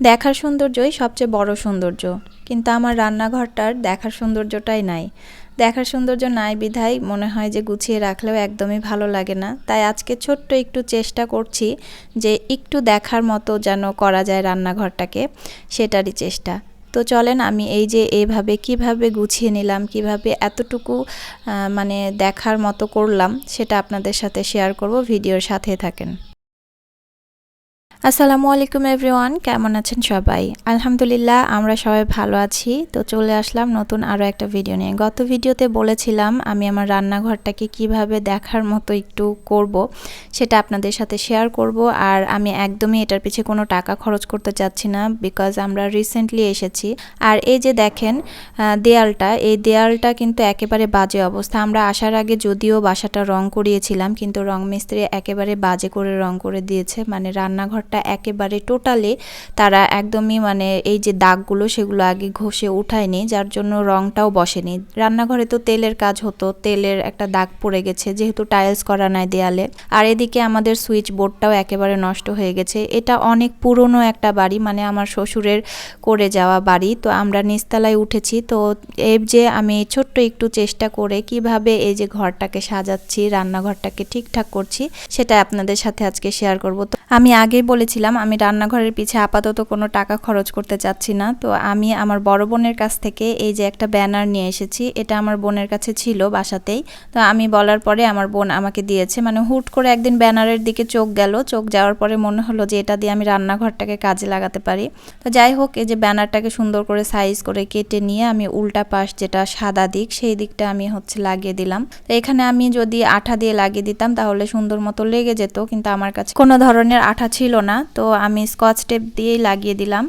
দেখার সৌন্দর্যই সবচেয়ে বড় সৌন্দর্য। কিন্তু আমার রান্নাঘরটার দেখার সৌন্দর্যটাই নাই। দেখার সৌন্দর্য নাই বিধায় মনে হয় যে গুছিয়ে রাখলেও একদমই ভালো লাগে না। তাই আজকে ছোট্ট একটু চেষ্টা করছি যে একটু দেখার মতো যেন করা যায় রান্নাঘরটাকে, সেটারই চেষ্টা। তো চলেন আমি এই যে এইভাবে কীভাবে গুছিয়ে নিলাম, কীভাবে এতটুকু মানে দেখার মতো করলাম, সেটা আপনাদের সাথে শেয়ার করব, ভিডিওর সাথে থাকেন। আসসালামু আলাইকুম এভরিওয়ান, কেমন আছেন সবাই? আলহামদুলিল্লাহ, আমরা সবাই ভালো আছি। তো চলে আসলাম নতুন আরও একটা ভিডিও নিয়ে। গত ভিডিওতে বলেছিলাম আমি আমার রান্নাঘরটাকে কীভাবে দেখার মতো একটু করব, সেটা আপনাদের সাথে শেয়ার করব। আর আমি একদমই এটার পিছিয়ে কোনো টাকা খরচ করতে চাচ্ছি না বিকজ আমরা রিসেন্টলি এসেছি। আর এই যে দেখেন দেয়ালটা, এই দেয়ালটা কিন্তু একেবারে বাজে অবস্থা। আমরা আসার আগে যদিও বাসাটা রং করিয়েছিলাম, কিন্তু রং মিস্ত্রি একেবারে বাজে করে রং করে দিয়েছে। মানে রান্নাঘর ঘরটা একেবারে টোটালে তারা একদমই মানে এই যে দাগগুলো সেগুলো আগে ঘষে উঠায়নি, যার জন্য রংটাও বসেনি। রান্নাঘরে তো তেলের কাজ হতো, তেলের একটা দাগ পড়ে গেছে, যেহেতু টাইলস করা নাই দেয়ালে। আর এদিকে আমাদের সুইচ বোর্ডটাও একেবারে নষ্ট হয়ে গেছে। এটা অনেক পুরনো একটা বাড়ি মানে আমার শ্বশুরের করে যাওয়া বাড়ি, তো আমরা নিচতলায় উঠেছি। তো এই যে আমি ছোট্ট একটু চেষ্টা করে কীভাবে এই যে ঘরটাকে সাজাচ্ছি, রান্নাঘরটাকে ঠিকঠাক করছি, সেটা আপনাদের সাথে আজকে শেয়ার করব। তো আমি আগে বলে বলেছিলাম, আমি রান্নাঘরের পিছে আপাতত কোনো টাকা খরচ করতে চাচ্ছি না। তো আমি আমার বড় বোনের কাছ থেকে এই যে একটা ব্যানার নিয়ে এসেছি, এটা আমার বোনের কাছে ছিল বাসাতেই। তো আমি বলার পরে আমার বোন আমাকে দিয়েছে মানে হুট করে একদিন ব্যানারের দিকে চোখ গেল। চোখ যাওয়ার পরে মনে হলো যে এটা দিয়ে আমি রান্নাঘরটাকে কাজে লাগাতে পারি। তো যাই হোক, এই যে ব্যানারটাকে সুন্দর করে সাইজ করে কেটে নিয়ে আমি উল্টা পাশ যেটা সাদা দিক, সেই দিকটা আমি হচ্ছে লাগিয়ে দিলাম। তো এখানে আমি যদি আঠা দিয়ে লাগিয়ে দিতাম, তাহলে সুন্দর মতো লেগে যেত, কিন্তু আমার কাছে কোনো ধরনের আঠা ছিল না। তো আমি স্কচ টেপ দিয়েই লাগিয়ে দিলাম।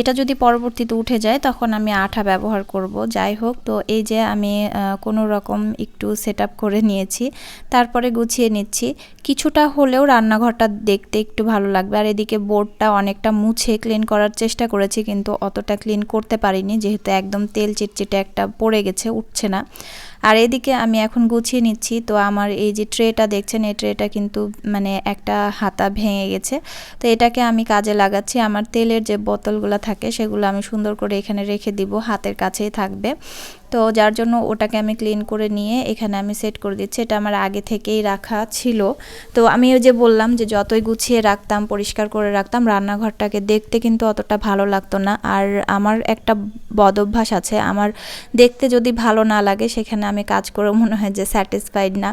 এটা যদি পরবর্তীতে উঠে যায়, তখন আমি আঠা ব্যবহার করব। যাই হোক, তো এই যে আমি কোনো রকম একটু সেট করে নিয়েছি। তারপরে গুছিয়ে নিচ্ছি। কিছুটা হলেও রান্নাঘরটা দেখতে একটু ভালো লাগবে। আর এদিকে বোর্ডটা অনেকটা মুছে ক্লিন করার চেষ্টা করেছি, কিন্তু অতটা ক্লিন করতে পারিনি। যেহেতু একদম তেল চিটচিটে একটা পড়ে গেছে, উঠছে না। আর এদিকে আমি এখন গুছিয়ে নিচ্ছি। তো আমার এই যে ট্রেটা দেখছেন, এই ট্রেটা কিন্তু মানে একটা হাতা ভেঙে গেছে। তো এটাকে আমি কাজে লাগাচ্ছি। আমার তেলের যে বোতলগুলো থাকে, সেগুলো আমি সুন্দর করে এখানে রেখে দিব। হাতের কাছেই থাকবে। তো যার জন্য ওটাকে আমি ক্লিন করে নিয়ে এখানে আমি সেট করে দিচ্ছি। এটা আমার আগে থেকেই রাখা ছিল। তো আমি ওই যে বললাম যে যতই গুছিয়ে রাখতাম, পরিষ্কার করে রাখতাম, রান্নাঘরটাকে দেখতে কিন্তু অতটা ভালো লাগতো না। আর আমার একটা বদ অভ্যাস আছে, আমার দেখতে যদি ভালো না লাগে, সেখানে আমি কাজ করে মনে হয় যে স্যাটিসফাইড না,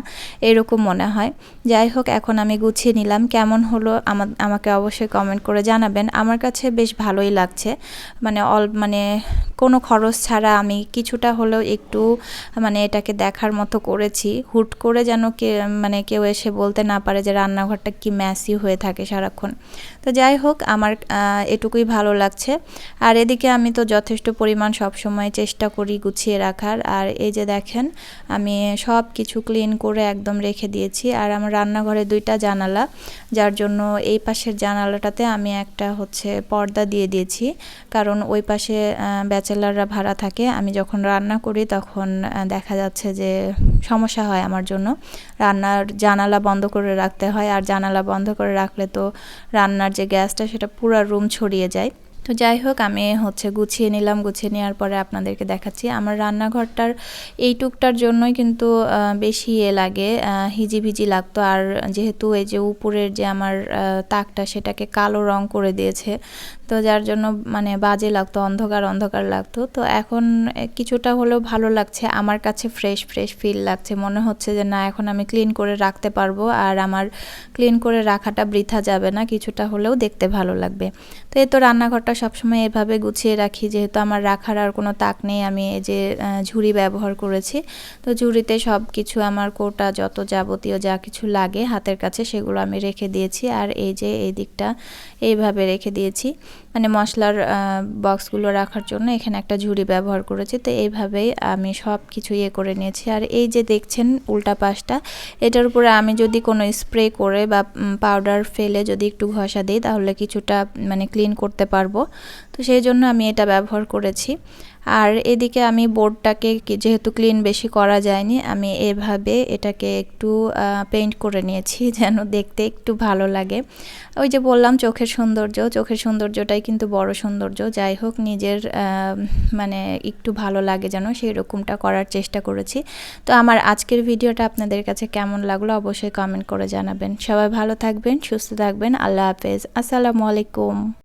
এরকম মনে হয়। যাই হোক, এখন আমি গুছিয়ে নিলাম। কেমন হলো আমাকে অবশ্যই কমেন্ট করে জানাবেন। আমার কাছে বেশ ভালোই লাগছে। মানে অল মানে কোনো খরচ ছাড়া আমি কিছুটা হলেও একটু মানে এটাকে দেখার মতো করেছি। হুট করে যেন কে মানে কেউ এসে বলতে না পারে যে রান্নাঘরটা কি ম্যাসি হয়ে থাকে সারাক্ষণ। তো যাই হোক, আমার এটুকুই ভালো লাগছে। আর এদিকে আমি তো যথেষ্ট পরিমাণ সবসময় চেষ্টা করি গুছিয়ে রাখার। আর এই যে দেখেন, আমি সব কিছু ক্লিন করে একদম রেখে দিয়েছি। আর আমার রান্নাঘরে দুইটা জানালা, যার জন্য এই পাশের জানালাটাতে আমি একটা হচ্ছে পর্দা দিয়ে দিয়েছি। কারণ ওই পাশে ব্যাচেলাররা ভাড়া থাকে। আমি যখন রান্না করি, তখন দেখা যাচ্ছে যে সমস্যা হয় আমার জন্য। রান্নার জানালা বন্ধ করে রাখতে হয়, আর জানালা বন্ধ করে রাখলে তো রান্নার যে গ্যাসটা, সেটা পুরো রুম ছড়িয়ে যায়। তো যাই হোক, আমি হচ্ছে গুছিয়ে নিলাম। গুছিয়ে নেওয়ার পরে আপনাদেরকে দেখাচ্ছি। আমার রান্নাঘরটার এই টুকটার জন্যই কিন্তু বেশি এ লাগে। হিজিভিজি লাগতো। আর যেহেতু এই যে উপরের যে আমার তাকটা সেটাকে কালো রং করে দিয়েছে, তো যার জন্য মানে বাজে লাগতো, অন্ধকার অন্ধকার লাগতো। তো এখন কিছুটা হলেও ভালো লাগছে। আমার কাছে ফ্রেশ ফ্রেশ ফিল লাগছে। মনে হচ্ছে যে না, এখন আমি ক্লিন করে রাখতে পারব। আর আমার ক্লিন করে রাখাটা বৃথা যাবে না। কিছুটা হলেও দেখতে ভালো লাগবে। তো এই তো রান্নাঘরটা সবসময় এভাবে গুছিয়ে রাখি, যেহেতু আমার রাখার আর কোনো তাক নেই, আমি এই যে ঝুড়ি ব্যবহার করেছি। তো ঝুড়িতে সব কিছু আমার কোটা যত যাবতীয় যা কিছু লাগে হাতের কাছে, সেগুলো আমি রেখে দিয়েছি। আর এই যে, এই দিকটা এইভাবে রেখে দিয়েছি। মানে মশলার বক্সগুলো রাখার জন্য এখানে একটা ঝুড়ি ব্যবহার করেছি। তো এইভাবেই আমি সব কিছু ইয়ে করে নিয়েছি। আর এই যে, দেখছেন উল্টা পাশটা, এটার উপরে আমি যদি কোনো স্প্রে করে বা পাউডার ফেলে যদি একটু ঘষা দিই, তাহলে কিছুটা মানে ক্লিন করতে পারব। তো সেই জন্য আমি এটা ব্যবহার করেছি। আর এদিকে আমি বোর্ডটাকে যেহেতু ক্লিন বেশি করা যায়নি, আমি এভাবে এটাকে একটু পেইন্ট করে নিয়েছি যেন দেখতে একটু ভালো লাগে। ওই যে বললাম চোখের সৌন্দর্য, চোখের সৌন্দর্যটাই কিন্তু বড় সৌন্দর্য। যাই হোক, নিজের মানে একটু ভালো লাগে যেন সেই রকমটা করার চেষ্টা করেছি। তো আমার আজকের ভিডিওটা আপনাদের কাছে কেমন লাগল অবশ্যই কমেন্ট করে জানাবেন। সবাই ভালো থাকবেন, সুস্থ থাকবেন, আল্লাহ হাফেজ। আসসালামু আলাইকুম।